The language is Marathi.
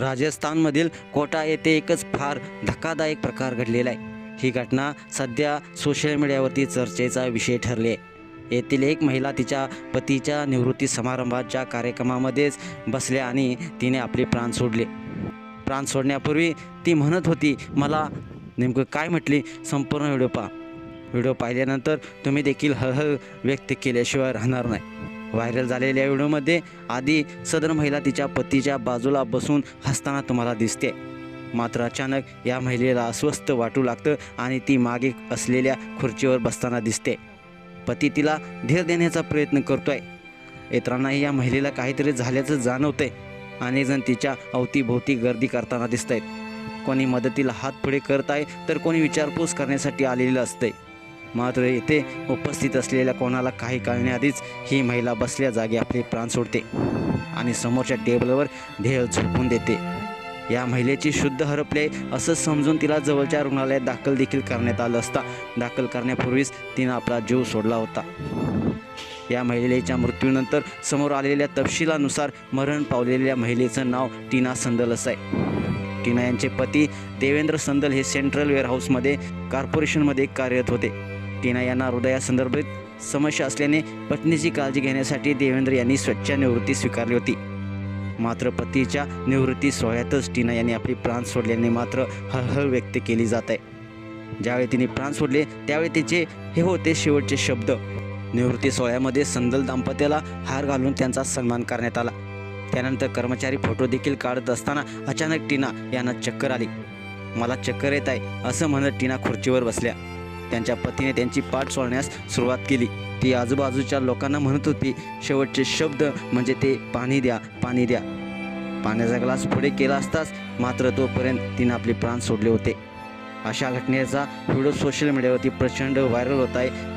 राजस्थानमधील कोटा येथे एकच फार धक्कादायक प्रकार घडलेला आहे. ही घटना सध्या सोशल मीडियावरती चर्चेचा विषय ठरली आहे. येथील एक महिला तिच्या पतीच्या निवृत्ती समारंभाच्या कार्यक्रमामध्येच बसल्या आणि तिने आपले प्राण सोडले. प्राण सोडण्यापूर्वी ती म्हणत होती मला नेमकं काय म्हटली? संपूर्ण व्हिडिओ पहा. व्हिडिओ पाहिल्यानंतर तुम्ही देखील हळहळ व्यक्त केल्याशिवाय राहणार नाही. व्हायरल झालेल्या व्हिडिओमध्ये आधी सदर महिला तिच्या पतीच्या बाजूला बसून हसताना तुम्हाला दिसते. मात्र अचानक या महिलेला अस्वस्थ वाटू लागतं आणि ती मागे असलेल्या खुर्चीवर बसताना दिसते. पती तिला धीर देण्याचा प्रयत्न करतोय. इतरांनाही या महिलेला काहीतरी झाल्याचं जाणवतंय. अनेक जण तिच्या अवतीभोवती गर्दी करताना दिसत आहेत कोणी मदतीला हात पुढे करत आहे तर कोणी विचारपूस करण्यासाठी आलेलं असतंय. मात्र येथे उपस्थित असलेल्या कोणाला काही कळण्याआधीच ही महिला बसल्या जागी आपले प्राण सोडते आणि समोरच्या टेबलवर ढेळ झोपून देते. या महिलेची शुद्ध हरपले असं समजून तिला जवळच्या रुग्णालयात दाखल देखील करण्यात आलं असता दाखल करण्यापूर्वीच तिनं आपला जीव सोडला होता. या महिलेच्या मृत्यूनंतर समोर आलेल्या तपशिलानुसार मरण पावलेल्या महिलेचं नाव टीना संदल असं आहे. टीना यांचे पती देवेंद्र संदल हे सेंट्रल वेअरहाऊसमध्ये कॉर्पोरेशनमध्ये कार्यरत होते. टीना यांना हृदयासंदर्भात समस्या असल्याने पत्नीची काळजी घेण्यासाठी देवेंद्र यांनी स्वच्छ निवृत्ती स्वीकारली होती. मात्र पतीच्या निवृत्ती सोहळ्यातच टीना यांनी आपली प्राण सोडल्याने मात्र हळहळ व्यक्त केली जात आहे. ज्यावेळी तिने प्राण सोडले त्यावेळी तिचे हे होते शेवटचे शब्द. निवृत्ती सोहळ्यामध्ये संदल दाम्पत्याला हार घालून त्यांचा सन्मान करण्यात आला. त्यानंतर कर्मचारी फोटो देखील काढत असताना अचानक टीना यांना चक्कर आली. मला चक्कर येत आहे असं म्हणत टीना खुर्चीवर बसल्या. त्यांच्या पतीने त्यांची पाठ सोडण्यास सुरुवात केली. ती आजूबाजूच्या लोकांना म्हणत होती शेवटचे शब्द म्हणजे ते पाणी द्या पाणी द्या. पाण्याचा ग्लास पुढे केला असताच मात्र तोपर्यंत तिने आपले प्राण सोडले होते. अशा घटनेचा व्हिडिओ सोशल मीडियावरती प्रचंड व्हायरल होत आहे.